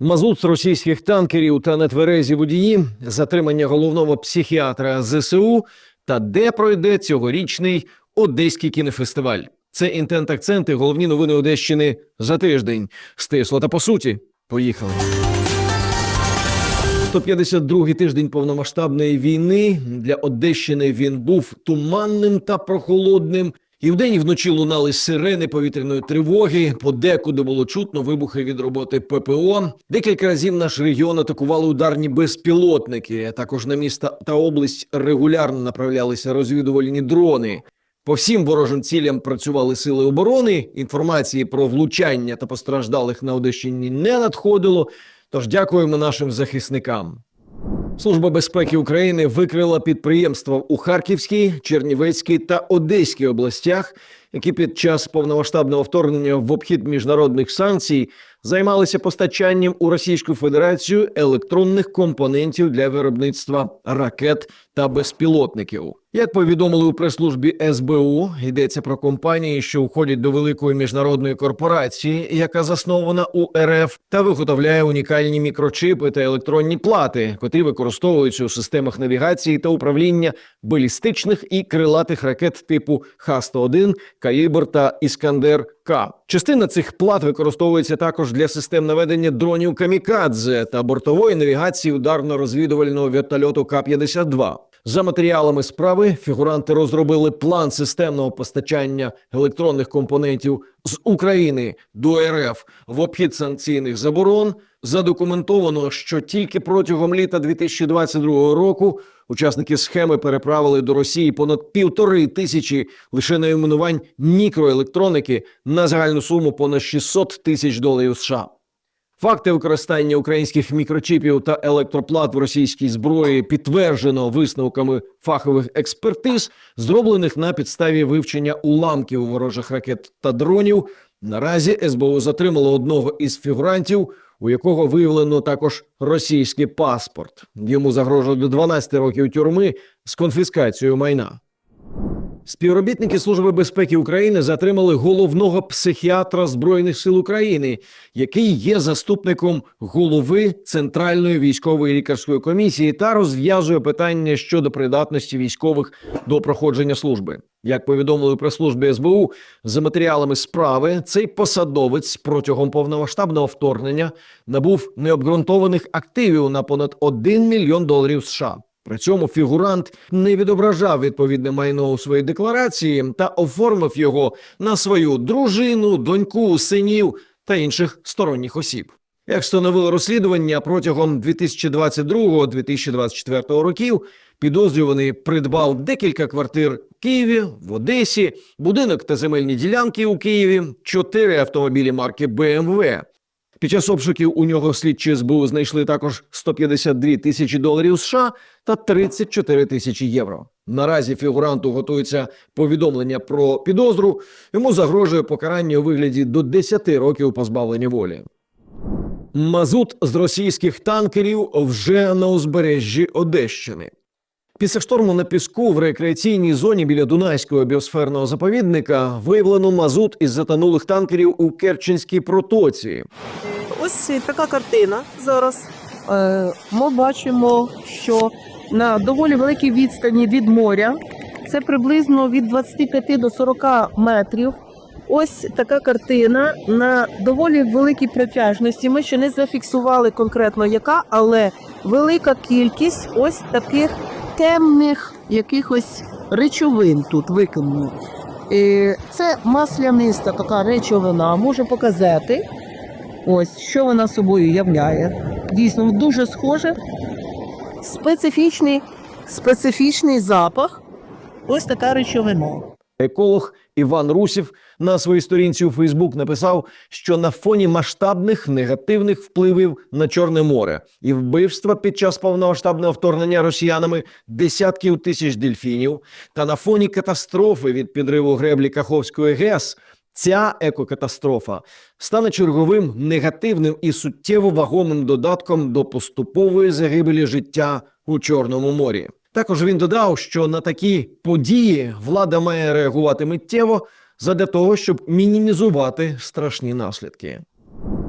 Мазут з російських танкерів та нетверезі водії, затримання головного психіатра ЗСУ та де пройде цьогорічний Одеський кінофестиваль. Це інтент акценти, головні новини Одещини за тиждень. Стисло та по суті. Поїхали. 152-й тиждень повномасштабної війни для Одещини він був туманним та прохолодним. І вдень і вночі лунали сирени повітряної тривоги. Подекуди було чутно вибухи від роботи ППО. Декілька разів наш регіон атакували ударні безпілотники. Також на міста та область регулярно направлялися розвідувальні дрони. По всім ворожим цілям працювали сили оборони. Інформації про влучання та постраждалих на Одещині не надходило. Тож дякуємо нашим захисникам. Служба безпеки України викрила підприємства у Харківській, Чернівецькій та Одеській областях, які під час повномасштабного вторгнення в обхід міжнародних санкцій займалися постачанням у Російську Федерацію електронних компонентів для виробництва ракет та безпілотників. Як повідомили у прес-службі СБУ, йдеться про компанії, що входять до великої міжнародної корпорації, яка заснована у РФ та виготовляє унікальні мікрочипи та електронні плати, котрі використовуються у системах навігації та управління балістичних і крилатих ракет типу Х-101, Калібр та Іскандер К. Частина цих плат використовується також для систем наведення дронів камікадзе та бортової навігації ударно-розвідувального вертольоту К-52. За матеріалами справи фігуранти розробили план системного постачання електронних компонентів з України до РФ в обхід санкційних заборон. Задокументовано, що тільки протягом літа 2022 року учасники схеми переправили до Росії понад півтори тисячі лише найменувань мікроелектроніки на загальну суму понад 600 тисяч доларів США. Факти використання українських мікрочипів та електроплат в російській зброї підтверджено висновками фахових експертиз, зроблених на підставі вивчення уламків ворожих ракет та дронів. Наразі СБУ затримало одного із фігурантів, у якого виявлено також російський паспорт. Йому загрожує до 12 років тюрми з конфіскацією майна. Співробітники Служби безпеки України затримали головного психіатра Збройних сил України, який є заступником голови Центральної військової лікарської комісії та розв'язує питання щодо придатності військових до проходження служби. Як повідомили у прес-службі СБУ, за матеріалами справи цей посадовець протягом повномасштабного вторгнення набув необґрунтованих активів на понад 1 мільйон доларів США. При цьому фігурант не відображав відповідне майно у своїй декларації та оформив його на свою дружину, доньку, синів та інших сторонніх осіб. Як встановило розслідування протягом 2022-2024 років, підозрюваний придбав декілька квартир в Києві, в Одесі, будинок та земельні ділянки у Києві, чотири автомобілі марки BMW. Під час обшуків у нього слідчі СБУ знайшли також 152 тисячі доларів США та 34 тисячі євро. Наразі фігуранту готується повідомлення про підозру. Йому загрожує покарання у вигляді до 10 років позбавлення волі. Мазут з російських танкерів вже на узбережжі Одещини. Після шторму на піску в рекреаційній зоні біля Дунайського біосферного заповідника виявлено мазут із затонулих танкерів у Керченській протоці. Ось така картина зараз. Е, Ми бачимо, що на доволі великій відстані від моря, це приблизно від 25 до 40 метрів. Ось така картина на доволі великій протяжності. Ми ще не зафіксували конкретно яка, але велика кількість ось таких темних якихось речовин тут виконано. Е, Це масляниста така речовина, може показати. Ось що вона собою являє. Дійсно, дуже схоже. Специфічний, специфічний запах. Ось така речовина. Еколог Іван Русів на своїй сторінці у Фейсбук написав, що на фоні масштабних негативних впливів на Чорне море і вбивства під час повномасштабного вторгнення росіянами десятків тисяч дельфінів, та на фоні катастрофи від підриву греблі Каховської ГЕС. Ця екокатастрофа стане черговим негативним і суттєво вагомим додатком до поступової загибелі життя у Чорному морі. Також він додав, що на такі події влада має реагувати миттєво задля того, щоб мінімізувати страшні наслідки.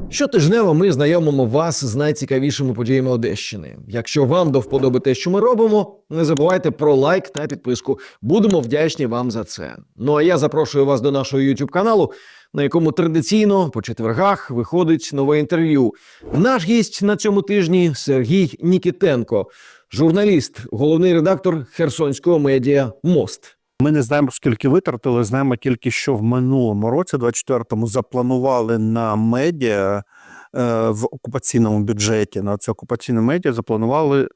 Щотижнево ми знайомимо вас з найцікавішими подіями Одещини. Якщо вам до вподоби те, що ми робимо, не забувайте про лайк та підписку. Будемо вдячні вам за це. Ну а я запрошую вас до нашого youtube каналу, на якому традиційно по четвергах виходить нове інтерв'ю. Наш гість на цьому тижні Сергій Нікітенко, журналіст, головний редактор херсонського медіа Мост. Ми не знаємо, скільки витратили. Знаємо тільки, що в минулому році, 24-му, запланували на медіа е, в окупаційному бюджеті. На це окупаційне медіа запланували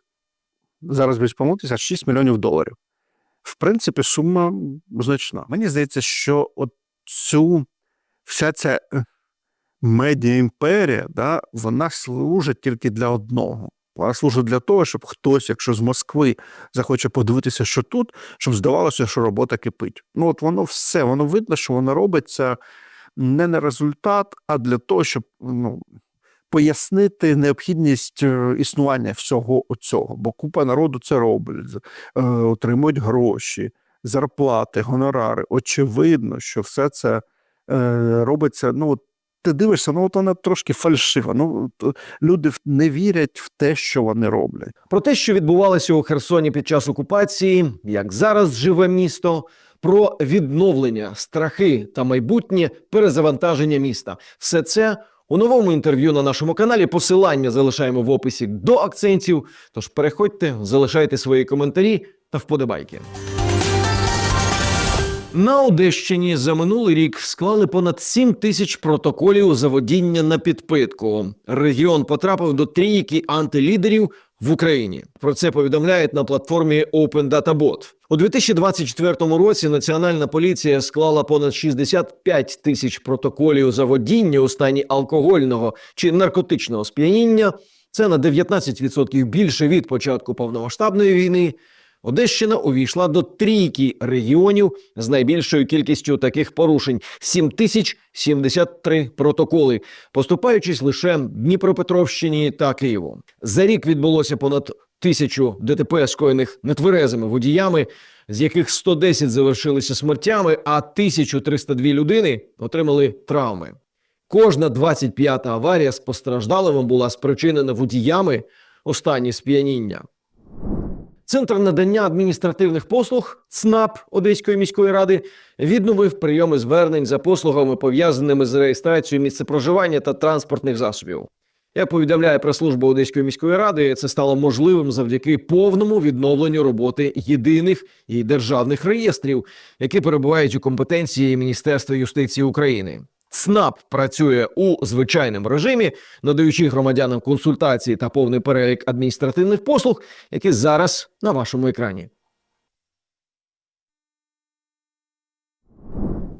зараз без помилитися 6 мільйонів доларів. В принципі, сума значна. Мені здається, що от вся ця е, медіа імперія, да, вона служить тільки для одного. Вона служить для того, щоб хтось, якщо з Москви захоче подивитися, що тут, щоб здавалося, що робота кипить. Ну, от воно все, воно видно, що воно робиться не на результат, а для того, щоб ну, пояснити необхідність е, існування всього цього. Бо купа народу це роблять, е, отримують гроші, зарплати, гонорари. Очевидно, що все це е, робиться. Ну, от ти дивишся, ну от воно трошки фальшиво. Ну, от, люди не вірять в те, що вони роблять. Про те, що відбувалося у Херсоні під час окупації, як зараз живе місто, про відновлення, страхи та майбутнє перезавантаження міста. Все це у новому інтерв'ю на нашому каналі. Посилання залишаємо в описі до акцентів. Тож переходьте, залишайте свої коментарі та вподобайки. На Одещині за минулий рік склали понад 7 тисяч протоколів за водіння на підпитку. Регіон потрапив до трійки антилідерів в Україні. Про це повідомляють на платформі Open Data Bot. У 2024 році Національна поліція склала понад 65 тисяч протоколів за водіння у стані алкогольного чи наркотичного сп'яніння. Це на 19% більше від початку повномасштабної війни. Одещина увійшла до трійки регіонів з найбільшою кількістю таких порушень 7073 протоколи, поступаючись лише Дніпропетровщині та Києву. За рік відбулося понад тисячу ДТП, скоєних нетверезими водіями, з яких 110 завершилися смертями, а 1302 людини отримали травми. Кожна 25-та аварія з постраждалими була спричинена водіями у стані сп'яніння. Центр надання адміністративних послуг ЦНАП Одеської міської ради відновив прийоми звернень за послугами, пов'язаними з реєстрацією місця проживання та транспортних засобів. Як повідомляє прес-служба Одеської міської ради, це стало можливим завдяки повному відновленню роботи єдиних і державних реєстрів, які перебувають у компетенції Міністерства юстиції України. ЦНАП працює у звичайному режимі, надаючи громадянам консультації та повний перелік адміністративних послуг, які зараз на вашому екрані.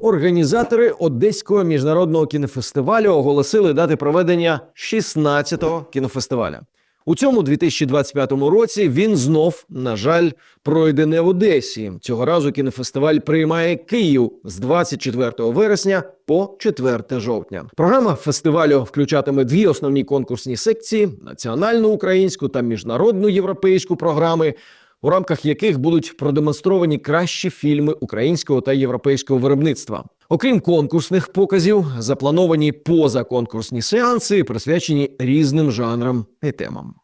Організатори Одеського міжнародного кінофестивалю оголосили дати проведення 16-го кінофестиваля. У цьому 2025 році він знов, на жаль, пройде не в Одесі. Цього разу кінофестиваль приймає Київ з 24 вересня по 4 жовтня. Програма фестивалю включатиме дві основні конкурсні секції: національну українську та міжнародну європейську програми, у рамках яких будуть продемонстровані кращі фільми українського та європейського виробництва. Окрім конкурсних показів, заплановані позаконкурсні сеанси, присвячені різним жанрам і темам.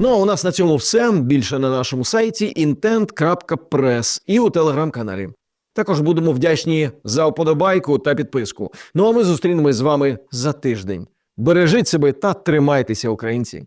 Ну а у нас на цьому все. Більше на нашому сайті intent.press і у телеграм-каналі. Також будемо вдячні за вподобайку та підписку. Ну а ми зустрінемось з вами за тиждень. Бережіть себе та тримайтеся, українці!